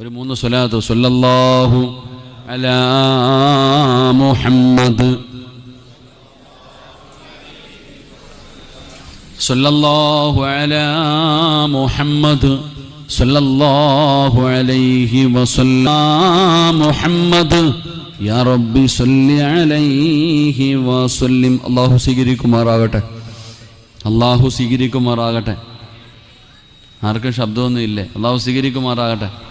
ഒരു മൂന്ന് സ്വലാത്ത്. സൊല്ലാഹു അലാ മുഹമ്മദ്. സല്ലല്ലാഹു അലാ മുഹമ്മദ്. സല്ലല്ലാഹു അലൈഹി വസല്ലം മുഹമ്മദ്. യാ റബ്ബി സല്ലി അലൈഹി വസല്ലിം. അള്ളാഹു സ്വീകരിക്കുമാറാകട്ടെ. അള്ളാഹു സ്വീകരിക്കുമാറാകട്ടെ. ആർക്കും ശബ്ദമൊന്നും ഇല്ലേ അള്ളാഹു സ്വീകരിക്കുമാറാകട്ടെ.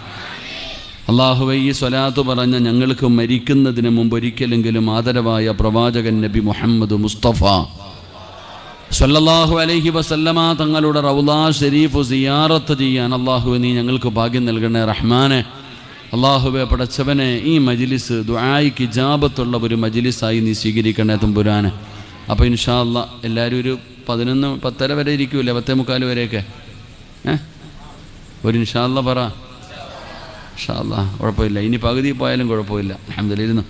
അള്ളാഹുവെ ഈ സ്വലാത്ത് പറഞ്ഞ ഞങ്ങൾക്ക് മരിക്കുന്നതിന് മുമ്പ് ഒരിക്കലെങ്കിലും ആദരവായ പ്രവാചകൻ നബി മുഹമ്മദ് മുസ്തഫ സല്ലല്ലാഹു അലൈഹി വസല്ലമ തങ്ങളുടെ റൗലാ ഷെരീഫ് സിയാറത്ത് ചെയ്യാൻ അള്ളാഹു നീ ഞങ്ങൾക്ക് ഭാഗ്യം നൽകണേ റഹ്മാനെ. അള്ളാഹുവെ പടച്ചവനെ ഈ മജിലിസ് ദുആയിക്ക് ജാബത്തുള്ള ഒരു മജിലിസായി നീ സ്വീകരിക്കണേ തുമ്പുരാനെ. അപ്പോൾ ഇൻഷാ അല്ല എല്ലാവരും ഒരു പതിനൊന്ന് പത്തര വരെ ഇരിക്കൂലേ പത്തേ മുക്കാൽ വരെയൊക്കെ? ഏ? ഒരു ഇൻഷാ അല്ല പറ. ഇൻഷാ അല്ലാ കുഴപ്പമില്ല ഇനി പകുതി പോയാലും കുഴപ്പമില്ല. അഹമ്മദിലിരുന്നു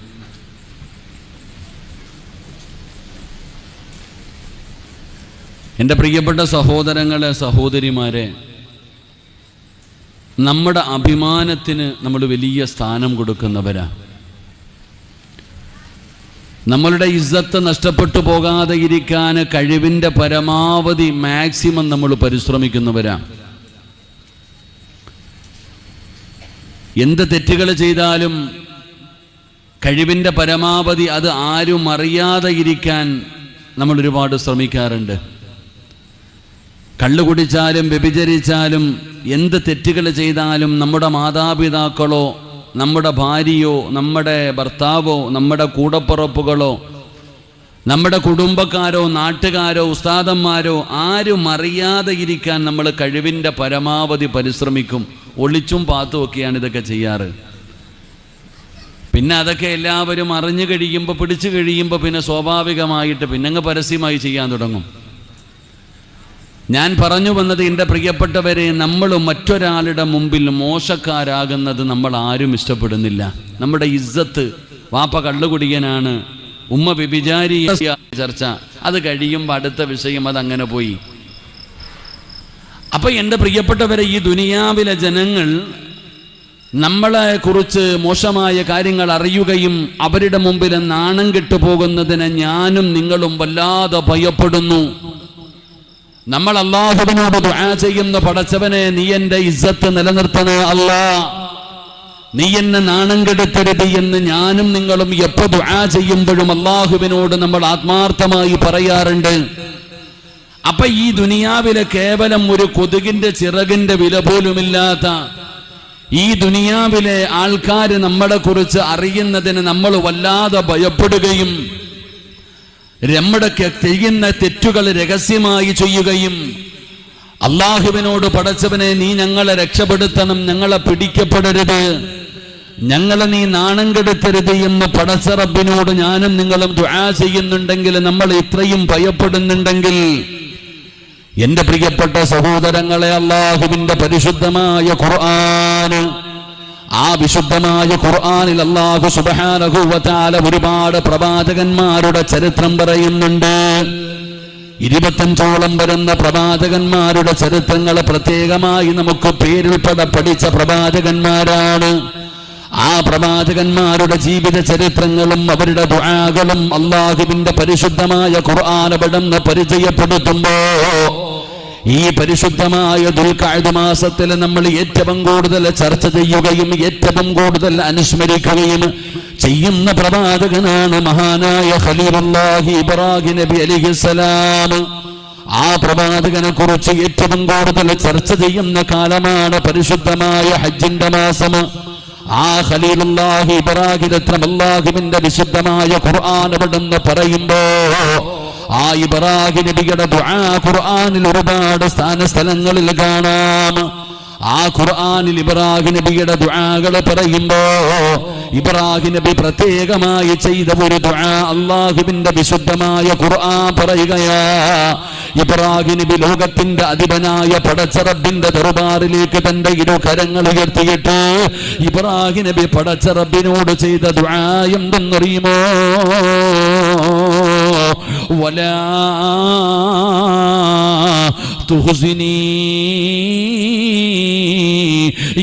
എന്റെ പ്രിയപ്പെട്ട സഹോദരങ്ങളെ സഹോദരിമാരെ നമ്മുടെ അഭിമാനത്തിന് നമ്മൾ വലിയ സ്ഥാനം കൊടുക്കുന്നവരാ. നമ്മളുടെ ഇസ്സത്ത് നഷ്ടപ്പെട്ടു പോകാതെ ഇരിക്കാൻ കഴിവിന്റെ പരമാവധി മാക്സിമം നമ്മൾ പരിശ്രമിക്കുന്നവരാ. എന്ത് തെറ്റുകൾ ചെയ്താലും കഴിവിന്റെ പരമാവധി അത് ആരും അറിയാതെ ഇരിക്കാൻ നമ്മൾ ഒരുപാട് ശ്രമിക്കാറുണ്ട്. കള്ളു കുടിച്ചാലും വ്യഭിചരിച്ചാലും എന്ത് തെറ്റുകൾ ചെയ്താലും നമ്മുടെ മാതാപിതാക്കളോ നമ്മുടെ ഭാര്യയോ നമ്മുടെ ഭർത്താവോ നമ്മുടെ കൂടപ്പുറപ്പുകളോ നമ്മുടെ കുടുംബക്കാരോ നാട്ടുകാരോ ഉസ്താദന്മാരോ ആരും അറിയാതെ ഇരിക്കാൻ നമ്മൾ കഴിവിന്റെ പരമാവധി പരിശ്രമിക്കും. ഒളിച്ചും പാത്തും ഒക്കെയാണ് ഇതൊക്കെ ചെയ്യാറ്. പിന്നെ അതൊക്കെ എല്ലാവരും അറിഞ്ഞു കഴിയുമ്പോൾ പിടിച്ചു കഴിയുമ്പോൾ പിന്നെ സ്വാഭാവികമായിട്ട് പിന്നെ അങ്ങ് പരസ്യമായി ചെയ്യാൻ തുടങ്ങും. ഞാൻ പറഞ്ഞു വന്നത് എന്റെ പ്രിയപ്പെട്ടവരെ നമ്മൾ മറ്റൊരാളുടെ മുമ്പിൽ മോശക്കാരാകുന്നത് നമ്മൾ ആരും ഇഷ്ടപ്പെടുന്നില്ല. നമ്മുടെ ഇസ്സത്ത് വാപ്പ കള്ളുകുടിയനാണ്. ഉമ്മ വിഭിചാരി ചർച്ച. അത് കഴിയുമ്പോൾ അടുത്ത വിഷയം അതങ്ങനെ പോയി. അപ്പൊ എന്റെ പ്രിയപ്പെട്ടവരെ ഈ ദുനിയാവിലെ ജനങ്ങൾ നമ്മളെ കുറിച്ച് മോശമായ കാര്യങ്ങൾ അറിയുകയും അവരുടെ മുമ്പിൽ നാണം കെട്ടുപോകുന്നതിന് ഞാനും നിങ്ങളും വല്ലാതെ ഭയപ്പെടുന്നു. നമ്മൾ അള്ളാഹുവിനോട് ദുആ ചെയ്യുന്ന പടച്ചവനെ നീ എന്റെ ഇജ്ജത്ത് നിലനിർത്തണേ അല്ലാ. നീ എന്നെ നാണം കെടുത്തരുത് എന്ന് ഞാനും നിങ്ങളും എപ്പോ ദുആ ചെയ്യുമ്പോഴും അള്ളാഹുവിനോട് നമ്മൾ ആത്മാർത്ഥമായി പറയാറുണ്ട്. അപ്പൊ ഈ ദുനിയാവിലെ കേവലം ഒരു കൊതുകിന്റെ ചിറകിന്റെ വില പോലുമില്ലാത്ത ഈ ദുനിയാവിലെ ആൾക്കാർ നമ്മളെ കുറിച്ച് അറിയുന്നതിന് നമ്മൾ വല്ലാതെ ഭയപ്പെടുകയും നമ്മുടെ ചെയ്യുന്ന തെറ്റുകൾ രഹസ്യമായി ചെയ്യുകയും അള്ളാഹുവിനോട് പടച്ചവനെ നീ ഞങ്ങളെ രക്ഷപ്പെടുത്തണം ഞങ്ങളെ പിടിക്കപ്പെടരുത് ഞങ്ങളെ നീ നാണം കെടുത്തരുത് എന്ന് പടച്ച റബ്ബിനോട് ഞാനും നിങ്ങളും ദുആ ചെയ്യുന്നുണ്ടെങ്കിൽ നമ്മൾ ഇത്രയും ഭയപ്പെടുന്നുണ്ടെങ്കിൽ എന്റെ പ്രിയപ്പെട്ട സഹോദരങ്ങളെ അള്ളാഹുവിന്റെ പരിശുദ്ധമായ ഖുർആന്. ആ വിശുദ്ധമായ ഖുർആനിൽ അള്ളാഹു സുബ്ഹാനഹു വ തആല ഒരുപാട് പ്രവാചകന്മാരുടെ ചരിത്രം പറയുന്നുണ്ട്. ഇരുപത്തഞ്ചോളം വരുന്ന പ്രവാചകന്മാരുടെ ചരിത്രങ്ങൾ പ്രത്യേകമായി നമുക്ക് പേരുൾപ്പെടെ പഠിച്ച പ്രവാചകന്മാരാണ്. ആ പ്രവാചകന്മാരുടെ ജീവിത ചരിത്രങ്ങളും അവരുടെ ദുആകളും അള്ളാഹുവിന്റെ പരിശുദ്ധമായ ഖുർആാനപടം പരിചയപ്പെടുത്തുമ്പോ ഈ പരിശുദ്ധമായ ദുൽഖഅദ് മാസത്തിൽ നമ്മൾ ഏറ്റവും കൂടുതൽ ചർച്ച ചെയ്യുകയും ഏറ്റവും കൂടുതൽ അനുസ്മരിക്കുകയും ചെയ്യുന്ന പ്രവാചകനാണ് മഹാനായ ഖലീലുല്ലാഹി ഇബ്രാഹിം നബി അലിഹിസലാം ആ പ്രവാചകനെ കുറിച്ച് ഏറ്റവും കൂടുതൽ ചർച്ച ചെയ്യുന്ന കാലമാണ് പരിശുദ്ധമായ ഹജ്ജിന്റെ മാസം. ആ ഖലീലുല്ലാഹി ഇബ്രാഹിം രത്നം അല്ലാഹുവിന്റെ വിശുദ്ധമായ ഖുർആൻ പറയുമ്പോ ആ ഇബ്രാഹിം നബിയുടെ ദുആ ഖുർആനിൽ ഒരുപാട് സ്ഥാന സ്ഥലങ്ങളിൽ കാണാം. ആ ഖുർആനിൽ ഇബ്രാഹിം നബിയുടെ ദുആകൾ പറയുമ്പോ ഇബ്രാഹിം നബി പ്രത്യേകമായി ചെയ്ത ഒരു ദുആ അള്ളാഹുവിന്റെ വിശുദ്ധമായ ഖുർആൻ പറയുകയാ ഇബ്രാഹിം നബി ലോകത്തിന്റെ അധിപനായ പടച്ചറബിന്റെ ദർബാറിലേക്ക് തന്റെ ഇരു കരങ്ങൾ ഉയർത്തിയിട്ട് ഇബ്രാഹിം നബി പടച്ചറബിനോട് ചെയ്ത ദുആ എന്തെന്നറിയുമോ? ولا تخزني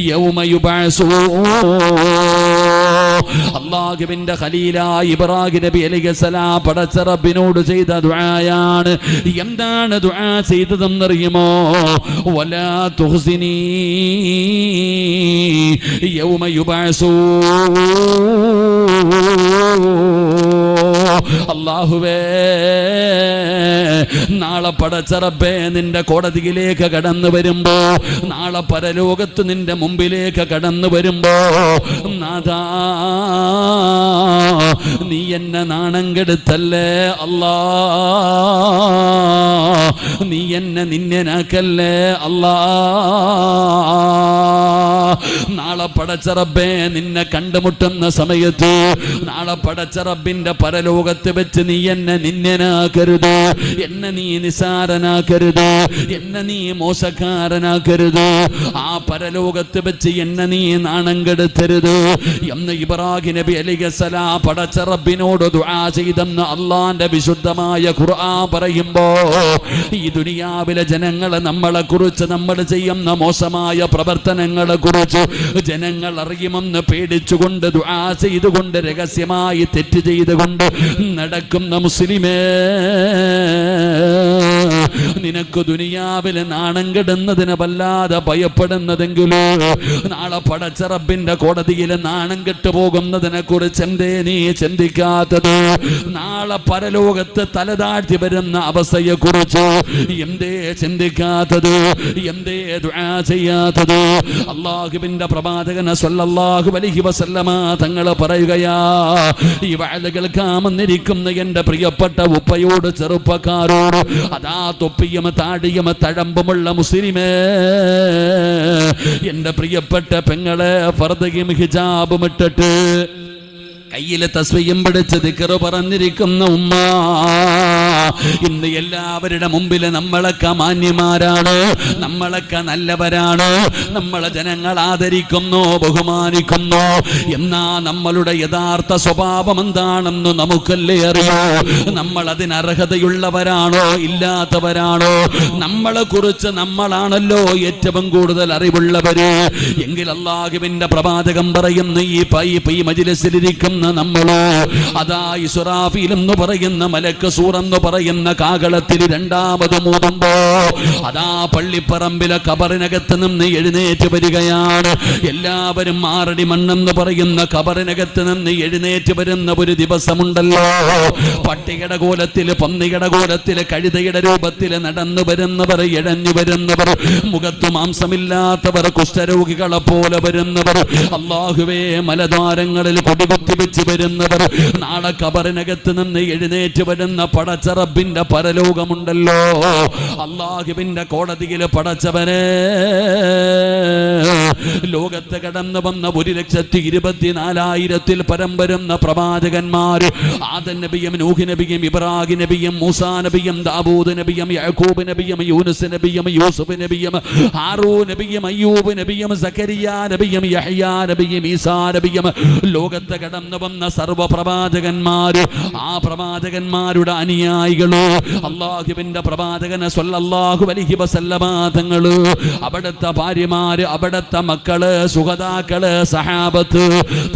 യൗമ യുബഅസൂ അള്ളാഹുവിന്റെ ഖലീലായ ഇബ്രാഹിം നബി അലൈഹിസ്സലാം പടച്ച റബ്ബിനോട് ചെയ്ത ദുആയാണ് എന്താണ് ദുആ ചെയ്തതെന്നറിയുമോ വലാ തുഹ്സിനി യൗമ യുബഅസൂ അള്ളാഹുവേ നാളെ പടച്ചറബേ നിന്റെ കോടതിയിലേക്ക് കടന്നു വരുമ്പോ നാളെ പരലോകത്ത് നിന്റെ മുമ്പിലേക്ക് കടന്നു വരുമ്പോ നാഥാ നീ എന്നെ നാണം കെടുത്തല്ലേ അല്ലാ? നീ എന്നെ നിന്നനാക്കല്ലേ അല്ലാ? നാളെ പടച്ചറബേ നിന്നെ കണ്ടുമുട്ടുന്ന സമയത്ത് നാളെ പടച്ചറബിന്റെ പരലോകത്ത് വെച്ച് നീ എന്നെ നിന്നനാക്കരുത് എന്നെ നീ നിസാരനാക്കരുത് എന്നെ നീ മോശക്കാരനാക്കരുത്. ആ പരലോകത്ത് വെച്ച് എന്നെ നീ നാണം കെടുത്തരുത്. എന്ന് ഇബ്രാഹിം നബി അലിഗസലാ പടച്ചറബിനോട് ദുആ ചെയ്തെന്ന് അള്ളാന്റെ വിശുദ്ധമായ ഖുർആൻ പറയുമ്പോ ഈ ദുനിയാവിലെ ജനങ്ങളെ നമ്മളെ കുറിച്ച് നമ്മൾ ചെയ്യുന്ന മോശമായ പ്രവർത്തനങ്ങളെ കുറിച്ച് ജനങ്ങൾ അറിയുമെന്ന് പേടിച്ചുകൊണ്ട് ദുആ ചെയ്തുകൊണ്ട് രഹസ്യമായി തെറ്റ് ചെയ്തുകൊണ്ട് നടക്കുന്ന മുസ്ലിമേ. നിനക്ക് ദുനിയാവിൽ നാണം കെടുന്നതിന് വല്ലാതെ ഭയപ്പെടുന്നതെങ്കിലോ നാളെ പടച്ചറബിന്റെ കോടതിയിൽ നാണം കെട്ടുപോകുന്നതിനെ കുറിച്ച് എന്തേ നീ ചിന്തിക്കാത്തത്? നാളെ പരലോകത്ത് തലതാഴ്ത്തി വരുന്ന അവസ്ഥയെ കുറിച്ച് എന്തേ ചിന്തിക്കാത്തത്? എന്തേ ചെയ്യാത്തത്? അള്ളാഹുവിന്റെ പ്രവാചകന സല്ലല്ലാഹു അലൈഹി വസല്ലമ തങ്ങൾ പറയുകയാ ഈ വഅദ കേൾക്കാമെന്നിരിക്കുന്ന എന്റെ പ്രിയപ്പെട്ട ഉപ്പയോട് ചെറുപ്പക്കാരോട് അതാ തൊപ്പിയും താടിയമ തഴമ്പുമുള്ള മുസ്ലിമേ എന്റെ പ്രിയപ്പെട്ട പെങ്ങളെ ഫർദയും ഹിജാബും ഇട്ടിട്ട് കയ്യിലെ തസ്വയും പിടിച്ച് ദിക്കറ് പറഞ്ഞിരിക്കുന്ന ഉമ്മ. ഇന്ന് എല്ലാവരുടെ മുമ്പിൽ നമ്മളൊക്കെ മാന്യമാരാണ് നമ്മളൊക്കെ നല്ലവരാണ്. നമ്മളെ ജനങ്ങൾ ആദരിക്കുന്നു ബഹുമാനിക്കുന്നു. എന്നാ നമ്മളുടെ യഥാർത്ഥ സ്വഭാവം എന്താണെന്ന് നമുക്കല്ലേ അറിയോ? നമ്മൾ അതിന് അർഹതയുള്ളവരാണോ ഇല്ലാത്തവരാണോ? നമ്മളെ കുറിച്ച് നമ്മളാണല്ലോ ഏറ്റവും കൂടുതൽ അറിവുള്ളവര്. എങ്കിൽ അള്ളാഹുവിന്റെ പ്രവാചകം പറയുന്ന ഈ പൈ പൈ മജിലസിലിരിക്കുന്ന നമ്മളോ? അതാ ഇസുറാഫിൽ എന്ന് പറയുന്ന മലക്ക് സൂറെന്ന് പറയുന്ന കാകളത്തിൽ രണ്ടാമത് മൂടുമ്പോ അതാ പള്ളിപ്പറമ്പിലെ കബറിനകത്ത് നിന്ന് എഴുന്നേറ്റ് വരികയാണ്. എല്ലാവരും ആറടി മണ്ണെന്ന് പറയുന്ന കബറിനകത്ത് നിന്ന് എഴുന്നേറ്റ് വരുന്ന ഒരു ദിവസമുണ്ടല്ലോ. പട്ടികയുടെ കോലത്തിൽ പന്നികട കോലത്തിൽ കഴുതയുടെ രൂപത്തിൽ നടന്നു വരുന്നവർ ഇഴഞ്ഞു വരുന്നവർ മുഖത്തു മാംസമില്ലാത്തവർ കുഷ്ഠരോഗികളെ പോലെ വരുന്നവർ അള്ളാഹുവേ മലദ്വാരങ്ങളിൽ കൊടികുത്തി വെച്ച് വരുന്നവർ നാളെ കബറിനകത്ത് നിന്ന് എഴുന്നേറ്റ് വരുന്ന പടച്ചറബിന്റെ പരലോകമുണ്ടല്ലോ. അള്ളാഹിബിന്റെ കോടതിയിൽ പടച്ചവനെ. ലോകത്ത് കടന്നു വന്ന ഒരു ലക്ഷത്തി ഇരുപത്തിനാലായിരത്തിൽ പരം വരുന്ന പ്രവാചകന്മാര് ആദൻ നബിയും നൂഹ് നബിയും ഇബ്രാഹിം നബിയും മൂസാ നബിയും ദാബൂദ് നബിയും യാക്കൂബ് നബിയും യൂനുസ് നബിയും യൂസുഫ് നബിയും ആറൂ നബിയും അയ്യൂബ് നബിയും സക്കരിയ നബിയും യഹ്യാ നബിയും ഈസാ നബിയും ലോകത്ത് കടന്നു വന്ന സർവ പ്രവാചകന്മാര് ആ പ്രവാചകന്മാരുടെ അനുയായികൾ അള്ളാഹുവിന്റെ പ്രവാചകനെ സ്വല്ലല്ലാഹു അലൈഹി വസല്ലമ തങ്ങൾ അവിടുത്തെ ഭാര്യമാര് അവിടുത്തെ മക്കൾ സുഹതാക്കൾ സഹാബത്ത്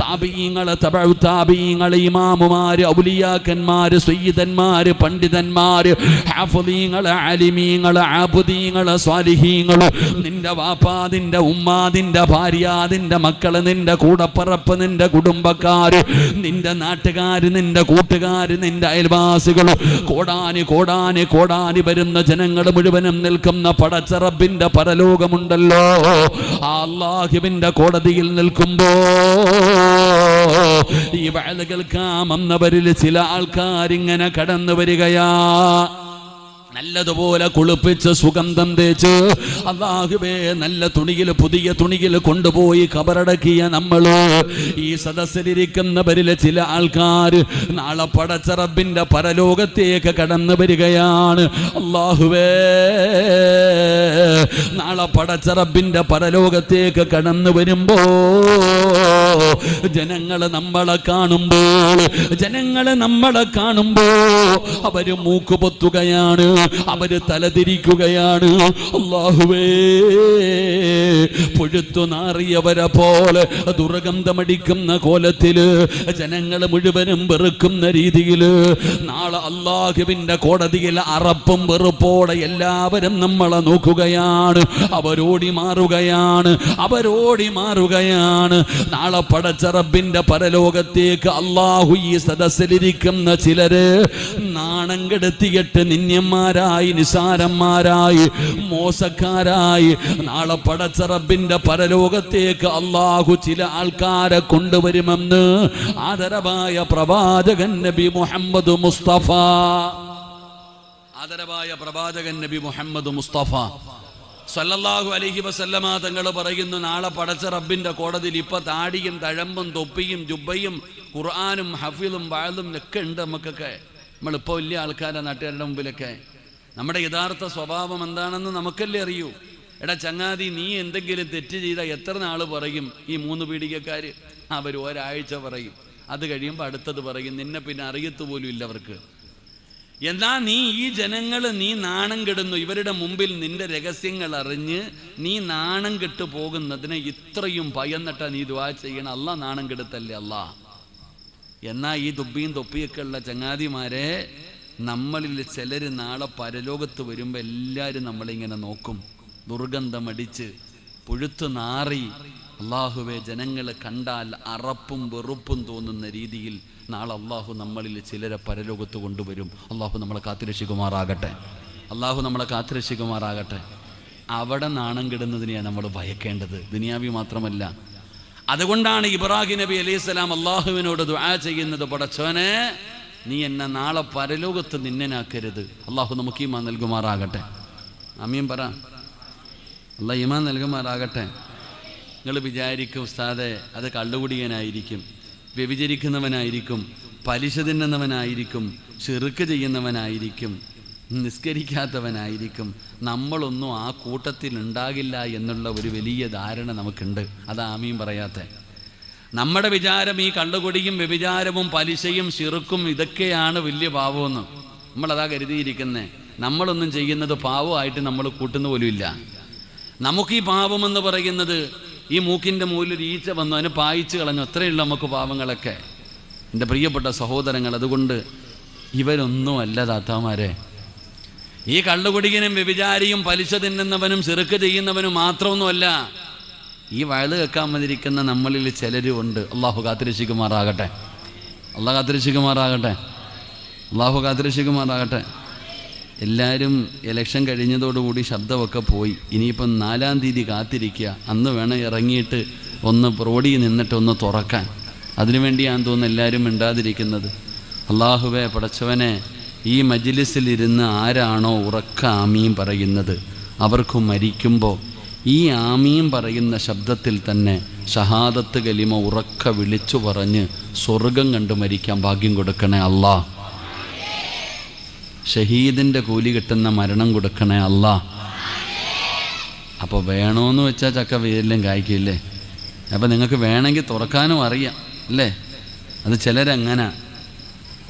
താപീങ്ങൾ തപഴു താപീങ്ങൾ ഇമാമുമാര് ഔലിയാക്കന്മാര് സയ്യിദന്മാര് പണ്ഡിതന്മാര് ഹാഫുദീങ്ങൾ അലിമീങ്ങൾ ആബുദീങ്ങൾ സ്വാലിഹീങ്ങൾ നിന്റെ വാപ്പാ നിന്റെ ഉമ്മ നിന്റെ ഭാര്യ നിന്റെ മക്കൾ നിന്റെ കൂടപ്പറപ്പ് നിന്റെ കുടുംബക്കാര് നിന്റെ നാട്ടുകാര് നിന്റെ കൂട്ടുകാര് നിന്റെ അയൽവാസികൾ കോടാനി കോടാനി കോടാനി വരുന്ന ജനങ്ങൾ മുഴുവനും നിൽക്കുന്ന പടച്ചറബിന്റെ പരലോകമുണ്ടല്ലോ. ആ അള്ളാഹുവിന്റെ കോടതിയിൽ നിൽക്കുമ്പോ ഈ വഴൽ കാമന്നവരിൽ ചില ആൾക്കാരിങ്ങനെ കടന്നു വരികയാ. നല്ലതുപോലെ കുളിപ്പിച്ച് സുഗന്ധം തേച്ച് അള്ളാഹുബേ നല്ല തുണിയിൽ പുതിയ തുണിയിൽ കൊണ്ടുപോയി കബറടക്കിയ നമ്മൾ. ഈ സദസ്സിലിരിക്കുന്നവരിലെ ചില ആൾക്കാർ നാളെ പടച്ചറബിന്റെ പരലോകത്തേക്ക് കടന്നു വരികയാണ്. അള്ളാഹുവേ നാളെ പടച്ചറബിന്റെ പരലോകത്തേക്ക് കടന്നു വരുമ്പോ ജനങ്ങൾ നമ്മളെ കാണുമ്പോൾ ജനങ്ങൾ നമ്മളെ കാണുമ്പോ അവർ മൂക്ക് പൊത്തുകയാണ് അവർ തലതിരിക്കുകയാണ്. അള്ളാഹുവേ പുഴുത്തു നാറിയവരെ പോലെ ദുർഗന്ധമടിക്കുന്ന കോലത്തിൽ ജനങ്ങൾ മുഴുവനും വെറുക്കുന്ന രീതിയിൽ നാളെ അള്ളാഹുവിന്റെ കോടതിയിൽ അറപ്പും വെറുപ്പോടെ എല്ലാവരും നമ്മളെ നോക്കുകയാണ്. അവരോടി മാറുകയാണ് അവരോടി മാറുകയാണ്. നാളെ പടച്ച റബ്ബിന്റെ പരലോകത്തേക്ക് അള്ളാഹു ഈ സദസ്സിലിരിക്കുന്ന ചിലര് നാണം കെടുത്തിയിട്ട് നിന്യന്മാരായി നിസാരന്മാരായി മോശക്കാരായി നാളെ പടച്ചറബിന്റെ പരലോകത്തേക്ക് അള്ളാഹു ചില ആൾക്കാരെ കൊണ്ടുവരുമെന്ന് ആദരവായ പ്രവാചകൻ നബി മുഹമ്മദ് മുസ്തഫ. ആദരവായ പ്രവാചകൻ നബി മുഹമ്മദ് മുസ്തഫ. സല്ലല്ലാഹു അലൈഹി വസല്ലമ തങ്ങൾ പറയുന്നു നാളെ പടച്ച റബ്ബിന്റെ കോടതിയിൽ ഇപ്പൊ താടിയും തഴമ്പും തൊപ്പിയും ജുബയും ഖുർആാനും ഹഫീലും വാഴും ഒക്കെ ഉണ്ട് നമുക്കൊക്കെ. നമ്മളിപ്പോൾ വലിയ ആൾക്കാരെ നാട്ടുകാരുടെ മുമ്പിലൊക്കെ. നമ്മുടെ യഥാർത്ഥ സ്വഭാവം എന്താണെന്ന് നമുക്കല്ലേ അറിയൂ? എടാ ചങ്ങാതി നീ എന്തെങ്കിലും തെറ്റ് ചെയ്താൽ എത്ര നാൾ പറയും ഈ മൂന്ന് പീഡികക്കാർ അവർ ഒരാഴ്ച പറയും. അത് കഴിയുമ്പോൾ അടുത്തത് പറയും. നിന്നെ പിന്നെ അറിയത്ത് പോലും ഇല്ല അവർക്ക്. എന്നാ നീ ഈ ജനങ്ങൾ നീ നാണം കെടുന്നു. ഇവരുടെ മുമ്പിൽ നിന്റെ രഹസ്യങ്ങൾ അറിഞ്ഞ് നീ നാണം കെട്ടു പോകുന്നതിന് ഇത്രയും ഭയന്നിട്ടാ നീ ദ്വാ ചെയ്യണം. അല്ല നാണം കെടുത്തല്ലേ അല്ല എന്നാ ഈ തുപ്പിയും തൊപ്പിയൊക്കെ ഉള്ള ചങ്ങാതിമാരെ നമ്മളിൽ ചിലർ നാളെ പരലോകത്ത് വരുമ്പോൾ എല്ലാവരും നമ്മളിങ്ങനെ നോക്കും. ദുർഗന്ധമടിച്ച് പുഴുത്തു നാറി അള്ളാഹുവെ ജനങ്ങൾ കണ്ടാൽ അറപ്പും വെറുപ്പും തോന്നുന്ന രീതിയിൽ നാളെ അള്ളാഹു നമ്മളിൽ ചിലരെ പരലോകത്ത് കൊണ്ടുവരും. അള്ളാഹു നമ്മളെ കാത്തിരക്ഷിക്കുമാറാകട്ടെ. അള്ളാഹു നമ്മളെ കാത്തിരക്ഷിക്കുമാറാകട്ടെ. അവിടെ നാണം കിടുന്നതിനെയാണ് നമ്മൾ ഭയക്കേണ്ടത്. ദുനിയാവി മാത്രമല്ല അതുകൊണ്ടാണ് ഇബ്രാഹിം നബി അലൈഹി സ്വലാം അള്ളാഹുവിനോട് ദുആ ചെയ്യുന്നത്. പടച്ചോനെ നീ എന്നെ നാളെ പരലോകത്ത് നിന്നനാക്കരുത്. അള്ളാഹു നമുക്ക് ഈമാൻ നൽകുമാറാകട്ടെ. അമ്മയും പറ. അല്ല ഈമാൻ നൽകുമാറാകട്ടെ. നിങ്ങൾ വിചാരിക്കും ഉസ്താദെ അത് കള്ളുകുടിയനായിരിക്കും വ്യഭിചരിക്കുന്നവനായിരിക്കും പലിശ തിന്നുന്നവനായിരിക്കും ചെറുക്ക് ചെയ്യുന്നവനായിരിക്കും. നിസ്കരിക്കാത്തവനായിരിക്കും. നമ്മളൊന്നും ആ കൂട്ടത്തിൽ ഉണ്ടാകില്ല എന്നുള്ള ഒരു വലിയ ധാരണ നമുക്കുണ്ട്. അത് ആമീൻ പറയാത്ത. നമ്മുടെ വിചാരം ഈ കള്ളുകൊടിയും വ്യഭിചാരവും പലിശയും ശിറുക്കും ഇതൊക്കെയാണ് വലിയ പാവമെന്ന് നമ്മളതാ കരുതിയിരിക്കുന്നത് നമ്മളൊന്നും ചെയ്യുന്നത് പാവമായിട്ട് നമ്മൾ കൂട്ടുന്ന പോലുമില്ല നമുക്ക് ഈ പാവമെന്ന് പറയുന്നത് ഈ മൂക്കിന്റെ മുകളിൽ ഈച്ച വന്നു അതിനെ പായിച്ച് കളഞ്ഞു. അത്രയുള്ള നമുക്ക് പാവങ്ങളൊക്കെ എന്റെ പ്രിയപ്പെട്ട സഹോദരങ്ങൾ അതുകൊണ്ട് ഇവരൊന്നും അല്ല താത്താമാരെ ഈ കള്ളുകുടികനും വ്യഭിചാരിയും പലിശ തിന്നുന്നവനും ചെറുക്ക് ചെയ്യുന്നവനും മാത്രമൊന്നുമല്ല ഈ വയത് കേൾക്കാൻ വന്നിരിക്കുന്ന നമ്മളിൽ ചിലരും ഉണ്ട്. അള്ളാഹു കാത്തിരക്ഷിക്കുമാറാകട്ടെ. അള്ളാഹു കാത്തിരക്ഷിക്കുമാറാകട്ടെ. അള്ളാഹു കാത്തിരക്ഷിക്കുമാറാകട്ടെ. എല്ലാവരും ഇലക്ഷൻ കഴിഞ്ഞതോടുകൂടി ശബ്ദമൊക്കെ പോയി. ഇനിയിപ്പം നാലാം തീയതി കാത്തിരിക്കുക. അന്ന് വേണം ഇറങ്ങിയിട്ട് ഒന്ന് റോഡിൽ നിന്നിട്ട് ഒന്ന് തുറക്കാൻ. അതിനുവേണ്ടിയാണ് തോന്നുന്നു എല്ലാവരും മിണ്ടാതിരിക്കുന്നത്. അള്ളാഹുവെ പടച്ചവനെ ഈ മജിലിസിലിരുന്ന് ആരാണോ ഉറക്ക ആമീം പറയുന്നത്? അവർക്ക് മരിക്കുമ്പോൾ ഈ ആമീം പറയുന്ന ശബ്ദത്തിൽ തന്നെ ഷഹാദത്ത് കലിമ ഉറക്ക വിളിച്ചു പറഞ്ഞ് സ്വർഗം കണ്ടു മരിക്കാൻ ഭാഗ്യം കൊടുക്കണേ അള്ളാഹ് ഷഹീദിന്റെ കൂലി കിട്ടുന്ന മരണം കൊടുക്കണേ അല്ല. അപ്പോൾ വേണമെന്ന് വെച്ചാൽ ചക്ക വേരിലും കായ്ക്കില്ലേ? അപ്പോൾ നിങ്ങൾക്ക് വേണമെങ്കിൽ തുറക്കാനും അറിയാം അല്ലേ? അത് ചിലരങ്ങനെ.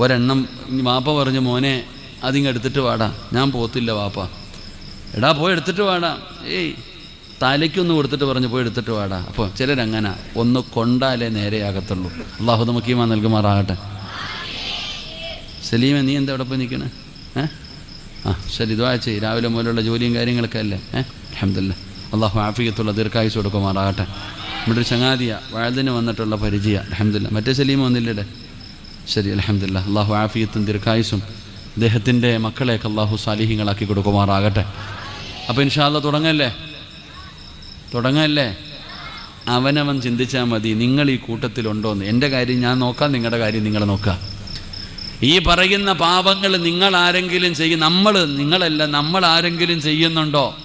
ഒരെണ്ണം വാപ്പ പറഞ്ഞു മോനെ അതിങ്ങ് എടുത്തിട്ട് വാടാ. ഞാൻ പോത്തില്ല വാപ്പ. എടാ പോയി എടുത്തിട്ട് വാടാ. ഏയ് തലയ്ക്കൊന്ന് കൊടുത്തിട്ട് പറഞ്ഞു പോയി എടുത്തിട്ട് വാടാ. അപ്പോൾ ചിലരങ്ങനെ ഒന്ന് കൊണ്ടാലേ നേരെയാകത്തുള്ളൂ അള്ളാഹു നമുക്ക് ഈമാ നൽകുമാറാകട്ടെ. സലീമ നീ എന്താ അവിടെ പോയി നിൽക്കണേ? ആ ശരി ഇതുവാ ചെയ് രാവിലെ മുതലുള്ള ജോലിയും കാര്യങ്ങളൊക്കെ അല്ലേ? ഏ? അഹമ്മദില്ല അള്ളാഹു ആഫിയത്തുള്ള ദീർഘായുസ് കൊടുക്കുമാറാകട്ടെ. ഇവിടെ ഒരു ചങ്ങാതിയ വാഴതിന് വന്നിട്ടുള്ള പരിചയ. അഹമ്മദില്ല മറ്റേ സലീമ വന്നില്ലേ ശരി അലഹമില്ല അള്ളാഹു ആഫിയത്തും ദീർഘായുസും അദ്ദേഹത്തിന്റെ മക്കളെയൊക്കെ അള്ളാഹു സാലിഹ്യങ്ങളാക്കി കൊടുക്കുമാറാകട്ടെ. അപ്പോൾ ഇൻഷാല്ല തുടങ്ങല്ലേ? തുടങ്ങല്ലേ? അവനവൻ ചിന്തിച്ചാൽ മതി നിങ്ങൾ ഈ കൂട്ടത്തിലുണ്ടോന്ന്. എന്റെ കാര്യം ഞാൻ നോക്കാം നിങ്ങളുടെ കാര്യം നിങ്ങൾ നോക്കാം. ഈ പറയുന്ന പാപങ്ങൾ നിങ്ങൾ ആരെങ്കിലും ചെയ്യും നമ്മൾ നിങ്ങളല്ല നമ്മൾ ആരെങ്കിലും ചെയ്യുന്നുണ്ടോ?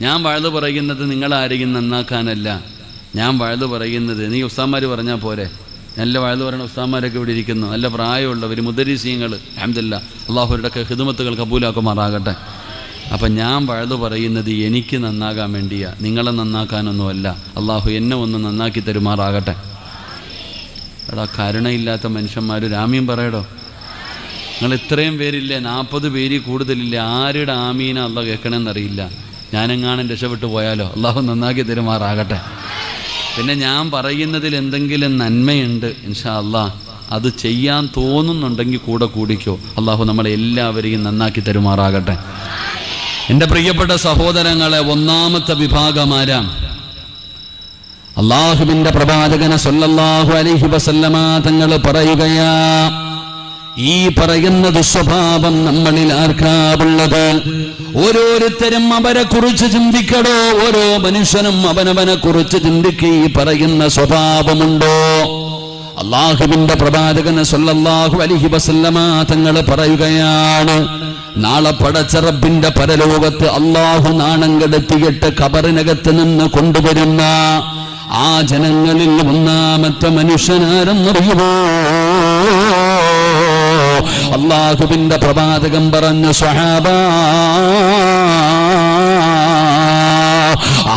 ഞാൻ വഴുതു പറയുന്നത് നിങ്ങൾ ആരെങ്കിലും നന്നാക്കാനല്ല. ഞാൻ വഴുതു പറയുന്നത് നീ ഉസ്താന്മാർ പറഞ്ഞാൽ പോരെ? നല്ല വഴുതു പറയുന്ന ഉസ്താന്മാരൊക്കെ ഇവിടെ ഇരിക്കുന്നു. നല്ല പ്രായമുള്ളവർ മുദരീസീങ്ങൾ അഹമ്മദില്ല അള്ളാഹുരുടെയൊക്കെ ഹിദമത്തുകൾ കബൂലാക്കുമാറാകട്ടെ. അപ്പം ഞാൻ വഴുതു പറയുന്നത് എനിക്ക് നന്നാകാൻ വേണ്ടിയാണ് നിങ്ങളെ നന്നാക്കാനൊന്നുമല്ല. അള്ളാഹു എന്നെ ഒന്ന് നന്നാക്കി തരുമാറാകട്ടെ. എടാ കരുണയില്ലാത്ത മനുഷ്യന്മാർ രാമ്യം പറയടോ? നിങ്ങൾ ഇത്രയും പേരില്ലേ നാൽപ്പത് പേര് കൂടുതലില്ലേ ആരുടെ ആമീന അല്ല കേൾക്കണമെന്നറിയില്ല ഞാനെങ്ങാനും രക്ഷപ്പെട്ടു പോയാലോ? അള്ളാഹു നന്നാക്കി തരുമാറാകട്ടെ. പിന്നെ ഞാൻ പറയുന്നതിൽ എന്തെങ്കിലും നന്മയുണ്ട് ഇൻഷാ അല്ലാ അത് ചെയ്യാൻ തോന്നുന്നുണ്ടെങ്കിൽ കൂടെ കൂടിക്കോ. അള്ളാഹു നമ്മളെ എല്ലാവരെയും നന്നാക്കി തരുമാറാകട്ടെ. എന്റെ പ്രിയപ്പെട്ട സഹോദരങ്ങളെ ഒന്നാമത്തെ വിഭാഗമാരാം അള്ളാഹുവിന്റെ പ്രവാചകന സല്ലല്ലാഹു അലൈഹി വസല്ലമ തങ്ങൾ പറയുകയാ ഈ പറയുന്ന ദുസ്വഭാവം നമ്മളിൽ ആർക്കാവുള്ളത്? ഓരോരുത്തരും അവരെ കുറിച്ച് ചിന്തിക്കടോ? ഓരോ മനുഷ്യനും അവനവനെ കുറിച്ച് ചിന്തിക്കുക ഈ പറയുന്ന സ്വഭാവമുണ്ടോ? അള്ളാഹുവിന്റെ പ്രവാചകന് സൊല്ലാഹു അലിഹി വസല്ലമ തങ്ങൾ പറയുകയാണ് നാളെ പടച്ചറബിന്റെ പരലോകത്ത് അള്ളാഹു നാണം കെടുത്തിയിട്ട് കബറിനകത്ത് നിന്ന് കൊണ്ടുവരുന്ന ആ ജനങ്ങളിൽ ഒന്നാമത്തെ മനുഷ്യനാരെന്നറിയുമോ? അള്ളാഹുവിന്റെ പ്രവാചകം പറഞ്ഞു സ്വഹാബ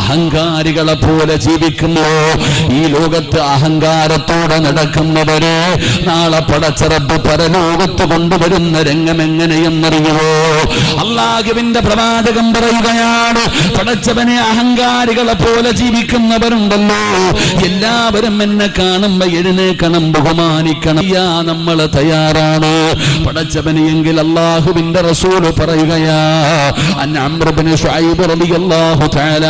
അഹങ്കാരികളെ പോലെ ജീവിക്കുന്നു ഈ ലോകത്ത് അഹങ്കാരത്തോടെ നടക്കുന്നവരെ നാളെ പടച്ചിറപ്പ് പരലോകത്ത് കൊണ്ടുവരുന്ന രംഗം എങ്ങനെയെന്നറിയുമോ അള്ളാഹുവിന്റെ പ്രവാചകം പറയുകയാണ് പടച്ചവനെ അഹങ്കാരികളെ പോലെ ജീവിക്കുന്നവരുണ്ടല്ലോ. എല്ലാവരും എന്നെ കാണുമ്പോ എഴുന്നേക്കണം ബഹുമാനിക്കണം. യാ നമ്മൾ തയ്യാറാണ്. പടച്ചവനെയെങ്കിൽ അള്ളാഹുവിന്റെ റസൂൽ പറയുകയാ അൻ ഷായിബ് ശുഐബ് റളിയല്ലാഹു തആല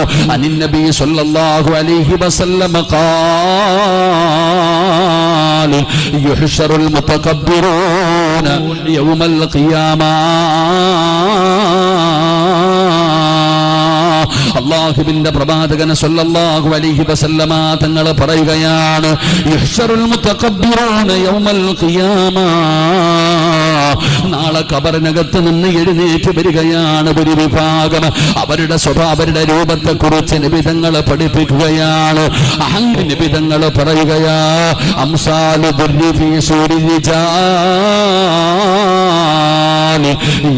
عنه عن النبي صلى الله عليه وسلم قال يحشر المتكبرون يوم القيامة അള്ളാഹുവിന്റെ പ്രവാചകന് സല്ലല്ലാഹു അലൈഹി വസല്ലമ തങ്ങൾ പറയുകയാണ് യുഹ്ശറുൽ മുതകബ്ബിറൂന യൗമൽ ഖിയാമ നാളെ കബറിനകത്ത് നിന്ന് എഴുന്നേറ്റ് വരികയാണ് ഒരു വിഭാഗം അവരുടെ സ്വഭാവ അവരുടെ രൂപത്തെ കുറിച്ച് നിബിധങ്ങൾ പഠിപ്പിക്കുകയാണ് അഹങ്ക നിബിധങ്ങൾ പറയുകയാ അംസാലു ദുർരി ഫീ സൂരി റിജാൽ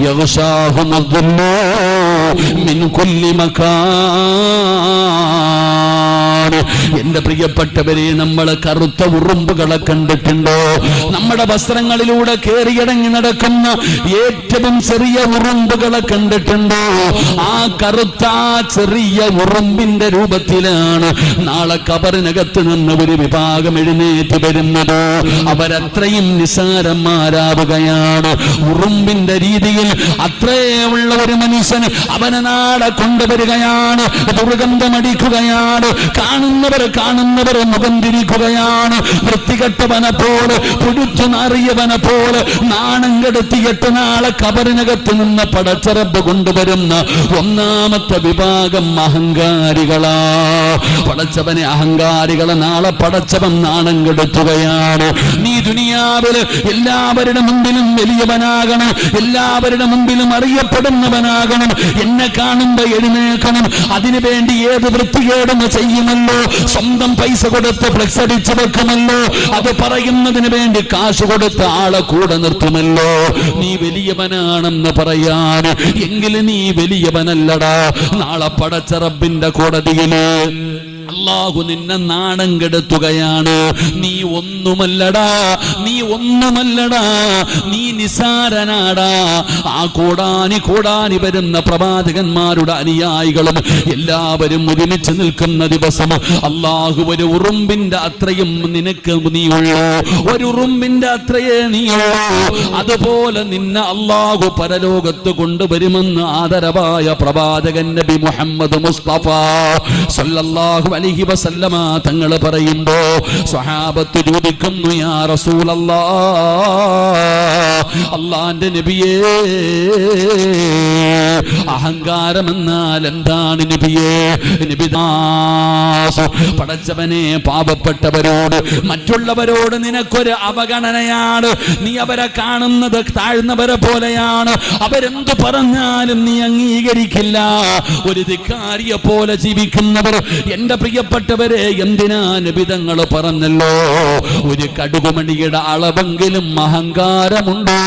യഗ്ശാഹും الظل من كل مكان എന്റെ പ്രിയപ്പെട്ടവരെ നമ്മൾ കറുത്ത ഉറുമ്പുകളെ കണ്ടിട്ടുണ്ടോ? നമ്മുടെ വസ്ത്രങ്ങളിലൂടെ കയറിയിടങ്ങി നടക്കുന്ന ഏറ്റവും ചെറിയ ഉറുമ്പുകളെ കണ്ടിട്ടുണ്ടോ? ആ കറുത്ത ചെറിയ ഉറുമ്പിന്റെ രൂപത്തിലാണ് നാളെ കബറിനകത്ത് നിന്ന് ഒരു വിഭാഗം എഴുന്നേറ്റ് വരുന്നത്. അവരത്രയും നിസാരന്മാരാവുകയാണ്. ഉറുമ്പിന്റെ രീതിയിൽ അത്രേ ഉള്ള ഒരു മനുഷ്യൻ അവനെ നാളെ കൊണ്ടുവരികയാണ്. ദുർഗന്ധമടിക്കുകയാണ്. കാണുന്നവർ കാണുന്നവർ മുഖം തിരിക്കുകയാണ് വൃത്തികെട്ടവനെ പോലെ പുഴുത്തു നാറിയവനെ പോലെ നാണം കെടുത്തിയിട്ട് നാളെ കബറിനകത്ത് നിന്ന് പടച്ചറബ് കൊണ്ടുവരുന്ന ഒന്നാമത്തെ വിഭാഗം അഹങ്കാരികളാ. പടച്ചവനെ അഹങ്കാരികളെ നാളെ പടച്ചവൻ നാണം കെടുത്തുകയാണ് നീ ദുനിയാവിൽ എല്ലാവരുടെ മുമ്പിലും വലിയവനാകണം. എല്ലാവരുടെ മുമ്പിലും അറിയപ്പെടുന്നവനാകണം. എന്നെ കാണുമ്പോ എഴുന്നേൽക്കണം. അതിനു വേണ്ടി ഏത് വൃത്തികേടും ചെയ്യുമല്ലോ. സ്വന്തം പൈസ കൊടുത്ത് ഫ്ലെക്സ് അടിച്ചു വെക്കുമല്ലോ. അത് പറയുന്നതിന് വേണ്ടി കാശ് കൊടുത്ത് ആളെ കൂടെ നിർത്തുമല്ലോ. നീ വലിയവനാണെന്ന് പറയാൻ. എങ്കിലും നീ വലിയവനല്ലടാ. നാളെ പടച്ചറബിന്റെ കോടതിയിൽ. അള്ളാഹു നിന്നെ നാണം കെടുത്തുകയാണ്. നീ ഒന്നുമല്ലടാ നീ ഒന്നുമല്ലടാ നീ നിസാരനാടാ. ആ കൂടാനി കൂടാനി വരുന്ന പ്രവാചകന്മാരുടെ അനുയായികളും എല്ലാവരും ഒരുമിച്ച് നിൽക്കുന്ന ദിവസം അള്ളാഹു ഒരു ഉറുമ്പിന്റെ അത്രയും നിനക്ക് നീയുള്ളൂ ഒരു ഉറുമ്പിന്റെ അത്രയേ നീയുള്ളൂ അതുപോലെ നിന്നെ അള്ളാഹു പരലോകത്ത് കൊണ്ടുവരുമെന്ന് ആദരവായ പ്രവാചകൻ നബി മുഹമ്മദ് മുസ്തഫ സല്ലല്ലാഹു അലൈഹി വസല്ലമ തങ്ങൾ പറയുമ്പോ സ്വഹാബത്ത് ചോദിക്കുന്നു യാ റസൂലല്ലാ അള്ളാന്റെ നബിയേ അഹങ്കാരം എന്നാൽ എന്താണ് നബിദാസ് പടച്ചവനെ പാപപ്പെട്ടവരോട് മറ്റുള്ളവരോട് നിനക്കൊരു അവഗണനയാണ്. നീ അവരെ കാണുന്നത് താഴ്ന്നവരെ പോലെയാണ്. അവരെന്ത് പറഞ്ഞാലും നീ അംഗീകരിക്കില്ല. ഒരു ധിക്കാരിയെ പോലെ ജീവിക്കുന്നവർ എന്റെ പ്രിയപ്പെട്ടവരെ എന്തിനാ നിബിതങ്ങൾ പറഞ്ഞല്ലോ? ഒരു കടുകുമണിയുടെ അളവെങ്കിലും അഹങ്കാരമുണ്ടോ?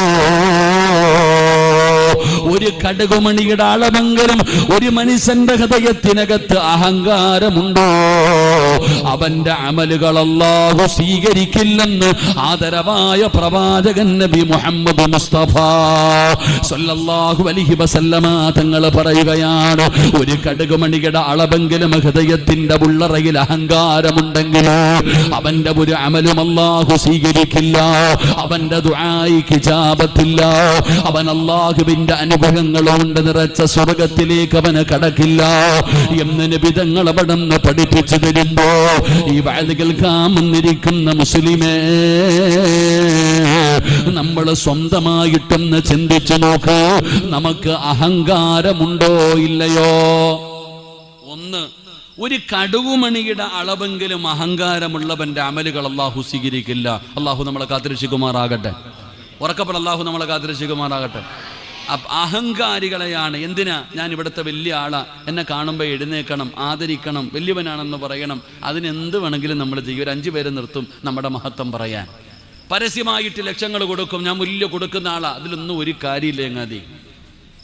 ഒരു കടുകുമണിയുടെ അളവെങ്കിലും ഒരു മനുഷ്യന്റെ ഹൃദയത്തിനകത്ത് അഹങ്കാരമുണ്ടോ? അവന്റെ അമലുകൾ അല്ലാഹു സ്വീകരിക്കില്ലെന്ന് ആദരവായ പ്രവാചകൻ നബി മുഹമ്മദ് മുസ്തഫ സല്ലല്ലാഹു അലൈഹി വസല്ലമ തങ്ങൾ പറയുകയാണ് ഒരു കടുകുമണിയുടെ അളവെങ്കിലും ഹൃദയത്തിന്റെ ഉള്ളറയിൽ അഹങ്കാരമുണ്ടെങ്കിൽ അവന്റെ ഒരു അമലും അല്ലാഹു സ്വീകരിക്കില്ല അവന്റെ ദുആയിക്ക് ജാപത്തില്ല അവൻ അള്ളാഹുവിന്റെ അനുഭവങ്ങൾ കൊണ്ട് നിറച്ച സ്വർഗത്തിലേക്ക് അവന് കടക്കില്ല. എന്ന് നിബിതങ്ങൾ അവിടെ നിന്ന് പഠിപ്പിച്ചു തരുമ്പോ ഈ വയത് കേൾക്കാമെന്നിരിക്കുന്ന മുസ്ലിമേ നമ്മൾ സ്വന്തമായിട്ടൊന്ന് ചിന്തിച്ചു നോക്ക് നമുക്ക് അഹങ്കാരമുണ്ടോ ഇല്ലയോ? ഒന്ന് ഒരു കടുകുമണിയുടെ അളവെങ്കിലും അഹങ്കാരമുള്ളവന്റെ അമലുകൾ അള്ളാഹു സ്വീകരിക്കില്ല. അള്ളാഹു നമ്മളെ കാത്തിരക്ഷിക്കുമാറാകട്ടെ. ഉറക്കപ്പെട അള്ളാഹു നമ്മളെ കാത്തിരക്ഷിക്കുമാറാകട്ടെ. അഹങ്കാരികളെയാണ്. എന്തിനാ? ഞാൻ ഇവിടുത്തെ വലിയ ആളാ. എന്നെ കാണുമ്പോൾ എഴുന്നേക്കണം ആദരിക്കണം വലിയവനാണെന്ന് പറയണം. അതിനെന്ത് വേണമെങ്കിലും നമ്മൾ ചെയ്യും. ഒരു അഞ്ചു പേരെ നിർത്തും നമ്മുടെ മഹത്വം പറയാൻ. പരസ്യമായിട്ട് ലക്ഷങ്ങൾ കൊടുക്കും. ഞാൻ മുല്യ കൊടുക്കുന്ന ആളാ. അതിലൊന്നും ഒരു കാര്യമില്ല എങ്ങാതി.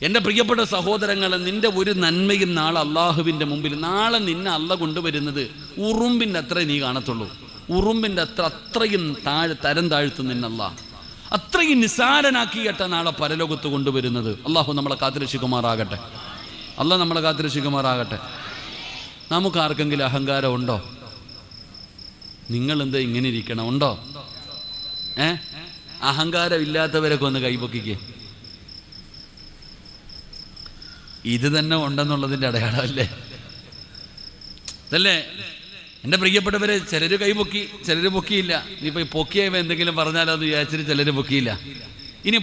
എന്റെ പ്രിയപ്പെട്ട സഹോദരങ്ങളെ നിന്റെ ഒരു നന്മയും നാളെ അള്ളാഹുവിന്റെ മുമ്പിൽ നാളെ നിന്നെ അല്ല കൊണ്ടുവരുന്നത് ഉറുമ്പിന്റെ അത്രേ നീ കാണത്തുള്ളൂ. ഉറുമ്പിന്റെ അത്ര അത്രയും താഴെ തരം താഴ്ത്തു നിന്നല്ല അത്രയും നിസാരനാക്കിയിട്ട നാളെ പരലോകത്ത് കൊണ്ടുവരുന്നത്. അള്ളാഹു നമ്മളെ കാത്തിരക്ഷിക്കുമാറാകട്ടെ. അല്ല നമ്മളെ കാത്തിരക്ഷിക്കുമാറാകട്ടെ. നമുക്ക് ആർക്കെങ്കിലും അഹങ്കാരം ഉണ്ടോ? നിങ്ങൾ എന്താ ഇങ്ങനെ ഇരിക്കണം? ഉണ്ടോ? ഏ? അഹങ്കാരം ഇല്ലാത്തവരൊക്കെ ഒന്ന് കൈപൊക്കിക്കേ. ഇത് തന്നെ ഉണ്ടെന്നുള്ളതിന്റെ അടയാളമല്ലേ അതല്ലേ എന്റെ പ്രിയപ്പെട്ടവരെ ചിലർ കൈപൊക്കി ചിലർ പൊക്കിയില്ല. ഇനിയിപ്പോൾ പൊക്കിയവ എന്തെങ്കിലും പറഞ്ഞാലോ എന്ന് വിചാരിച്ചിട്ട് ചിലർ പൊക്കിയില്ല. ഇനി